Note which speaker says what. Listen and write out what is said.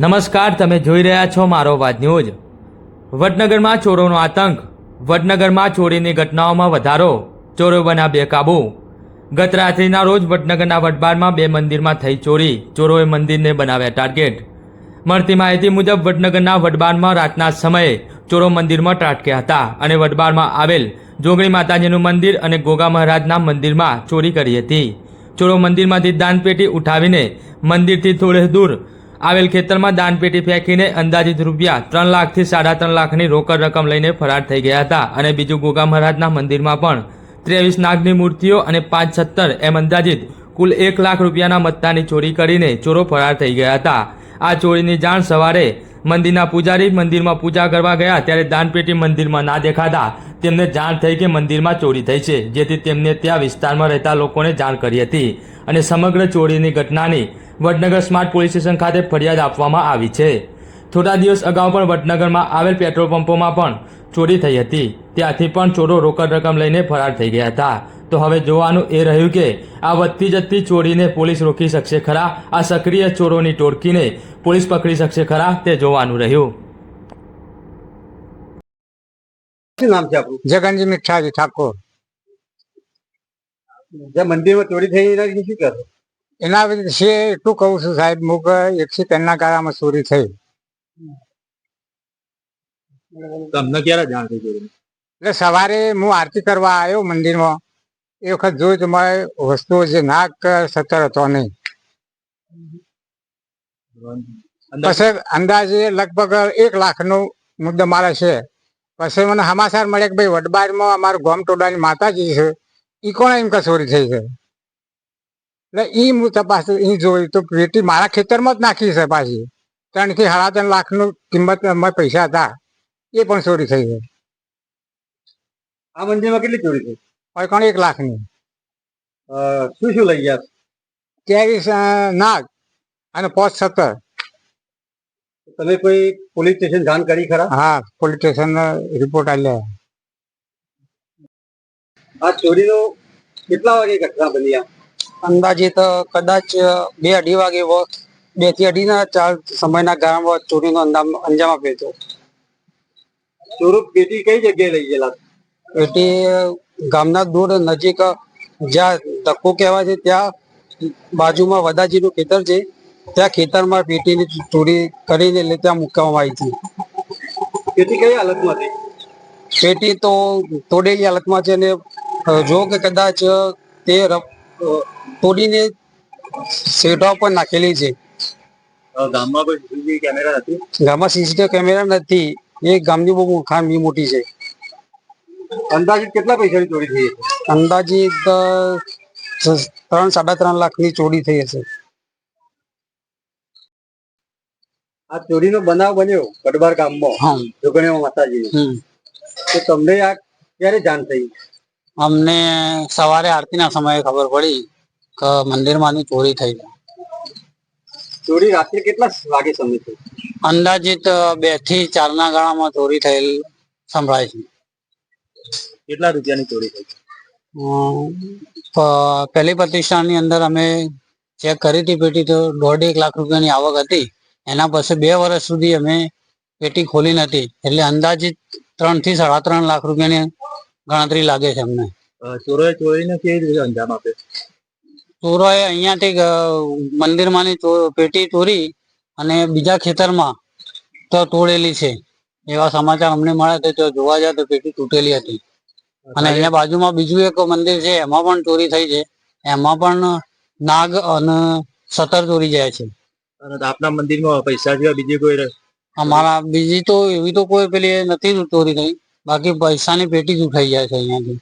Speaker 1: નમસ્કાર, તમે જોઈ રહ્યા છો મારો વાત ન્યૂઝ. વડનગરમાં ચોરોનો આતંક. વડનગરમાં ચોરીની ઘટનાઓમાં વધારો. ચોરો બના બેકાબુ ગત રાત્રિના રોજ વડનગરના વડબારમાં બે મંદિરમાં થઈ ચોરી. ચોરોએ મંદિરને બનાવ્યા ટાર્ગેટ. મળતી માહિતી મુજબ, વડનગરના વડબારમાં રાતના સમયે ચોરો મંદિરમાં ત્રાટક્યા હતા અને વડબારમાં આવેલ જોગણી માતાજીનું મંદિર અને ગોગા મહારાજના મંદિરમાં ચોરી કરી હતી. ચોરો મંદિરમાંથી દાનપેટી ઉઠાવીને મંદિરથી થોડે દૂર આવેલ ખેતરમાં દાનપેટી ફેંકીને અંદાજિત રૂપિયા ત્રણ લાખથી સાડા ત્રણ લાખની રોકડ રકમ લઈને ફરાર થઈ ગયા હતા અને બીજું ગોગા મહારાજના મંદિરમાં પણ ત્રેવીસ નાગની મૂર્તિઓ અને પાંચ સત્તર એમ અંદાજિત કુલ એક લાખ રૂપિયાના મત્તાની ચોરી કરીને ચોરો ફરાર થઈ ગયા હતા. આ ચોરીની જાણ સવારે મંદિરના પૂજારી મંદિરમાં પૂજા કરવા ગયા ત્યારે દાનપેટી મંદિરમાં ના દેખાતા તેમને જાણ થઈ કે મંદિરમાં ચોરી થઈ છે, જેથી તેમને ત્યાં વિસ્તારમાં રહેતા લોકોને જાણ કરી હતી અને સમગ્ર ચોરીની ઘટનાની વડનગર સ્માર્ટ પોલીસ સ્ટેશન ખાતે ફરિયાદ આપવામાં આવી છે. થોડા દિવસ અગાઉ પણ વડનગરમાં આવેલ પેટ્રોલ પંપોમાં પણ ચોરી થઈ હતી. ત્યાંથી પણ ચોરો રોકડ રકમ લઈને ફરાર થઈ ગયા હતા. તો હવે જોવાનું એ રહ્યું કે આ વધતી જતી ચોરીને પોલીસ રોકી શકશે ખરા? આ સક્રિય ચોરોની ટોળકીને પોલીસ પકડી શકશે ખરા? તે જોવાનું રહ્યું.
Speaker 2: શું નામ છે આપણું?
Speaker 3: જગનજી મીઠાજી ઠાકોર.
Speaker 2: જે મંદિરમાં ચોરી થઈ એના વિશે શું કહેશો?
Speaker 3: એના વિશે એટલું કહું છું સાહેબ મુક એકથી ત્રણના ગાળામાં ચોરી થઈ.
Speaker 2: તમને ક્યારે જાણ થઈ ચોરી
Speaker 3: એટલે સવારે હું આરતી કરવા આવ્યો મંદિરમાં. એ વખત જોયું તો મારે વસ્તુઓ જે નાક સતર હતો નહીં. પછી અંદાજે લગભગ એક લાખનો મારે છે. પછી મને સમાચાર મળ્યા કે ભાઈ વડબારમાં અમારું ગોમ ટોડાની માતાજી છે. ઈ કોણ એમ કસોરી થઈ છે? એટલે ઈ હું તપાસ ઈ જોયું તો પેટી મારા ખેતરમાં જ નાખી છે પાછી. ત્રણથી સાડા ત્રણ લાખનું કિંમત અમારે પૈસા હતા. એ પણ ચોરી થઈ છે
Speaker 2: આ મંદિરમાં કેટલી ચોરી થઈ?
Speaker 3: કોણ એક લાખની.
Speaker 2: શું શું લઈ ગયા?
Speaker 3: ત્યાવીસ નાગ અને પોચ સત્તર
Speaker 2: તમે કોઈ પોલીસ સ્ટેશન જાણ કરી ખરા?
Speaker 3: હા પોલીસ સ્ટેશન રિપોર્ટ આલ્યા.
Speaker 2: આ ચોરીનો કેટલા વાગે ઘટના બની અંદાજે
Speaker 4: તો કદાચ બે અઢી વાગે બેથી અઢીના ચાર સમયના ગાળામાં ચોરીનો અંજામ અંજામ આપ્યો હતો.
Speaker 2: ચોરો પેટી કઈ જગ્યાએ લઈ ગયેલા?
Speaker 4: પેટી ગામના દૂર નજીક જ્યાં ધક્કો કહેવાય છે ત્યાં બાજુમાં વદાજીનું ખેતર છે. ત્યાં ખેતરમાં પેટીની ચોરી કરીને એટલે ત્યાં મૂકવામાં આવી હતી.
Speaker 2: પેટી કઈ હાલતમાં હતી
Speaker 4: પેટી તો તોડેલી હાલતમાં છે અને જો કે કદાચ તે તોડીને સેઢા ઉપર નાખેલી છે.
Speaker 2: ગામમાં કોઈ સીસીટીવી કેમેરા નથી?
Speaker 4: ગામમાં સીસીટીવી કેમેરા નથી. એ ગામની બહુ ખામી મોટી છે.
Speaker 2: અંદાજિત કેટલા પૈસાની ચોરી થઈ હશે?
Speaker 4: અંદાજિત ત્રણ સાડા ત્રણ લાખની ચોરી થઈ હશે.
Speaker 2: આ ચોરીનો બનાવ બન્યો કડબાર ગામમાં
Speaker 4: હા.
Speaker 2: માતાજી
Speaker 4: હમ.
Speaker 2: તો તમને આ ક્યારે જાણ થઈ?
Speaker 4: અમને સવારે આરતીના સમયે ખબર પડી કે મંદિરમાંની ચોરી થઈ.
Speaker 2: ચોરી રાત્રે કેટલા વાગે સમય થઈ
Speaker 4: અંદાજિત બેથી ચારના ગાળામાં ચોરી થયેલ સંભળાય છે.
Speaker 2: કેટલા રૂપિયાની ચોરી થઈ?
Speaker 4: પહેલી પ્રતિષ્ઠાની અંદર અમે ચેક કરી હતી પેટી તો દોઢ એક લાખ રૂપિયાની આવક હતી. એના પછી બે વર્ષ સુધી અમે પેટી ખોલી નથી. એટલે અંદાજિત ત્રણથી સાડા ત્રણ લાખ રૂપિયાની ગણતરી લાગે છે અમને.
Speaker 2: ચોરોએ ચોરીને કેવી રીતે અંજામ આપ્યો?
Speaker 4: ચોરોએ અહીંયાથી મંદિરમાંની પેટી ચોરી અને બીજા ખેતરમાં તો તોડેલી છે. એવા સમાચાર અમને મળ્યા તો જોવા જાય તો પેટી તૂટેલી હતી. અને અહીંયા બાજુમાં બીજું એક મંદિર છે એમાં પણ ચોરી થઈ છે. એમાં પણ નાગ અને સતર ચોરી જાય છે.
Speaker 2: આપના મંદિરમાં પૈસા સિવાય બીજી કોઈ
Speaker 4: અમારા બીજી તો એવી તો કોઈ પેલી નથી ચોરી થઈ. બાકી પૈસાની પેટી જ ઉઠાઈ જાય છે અહીંયાથી.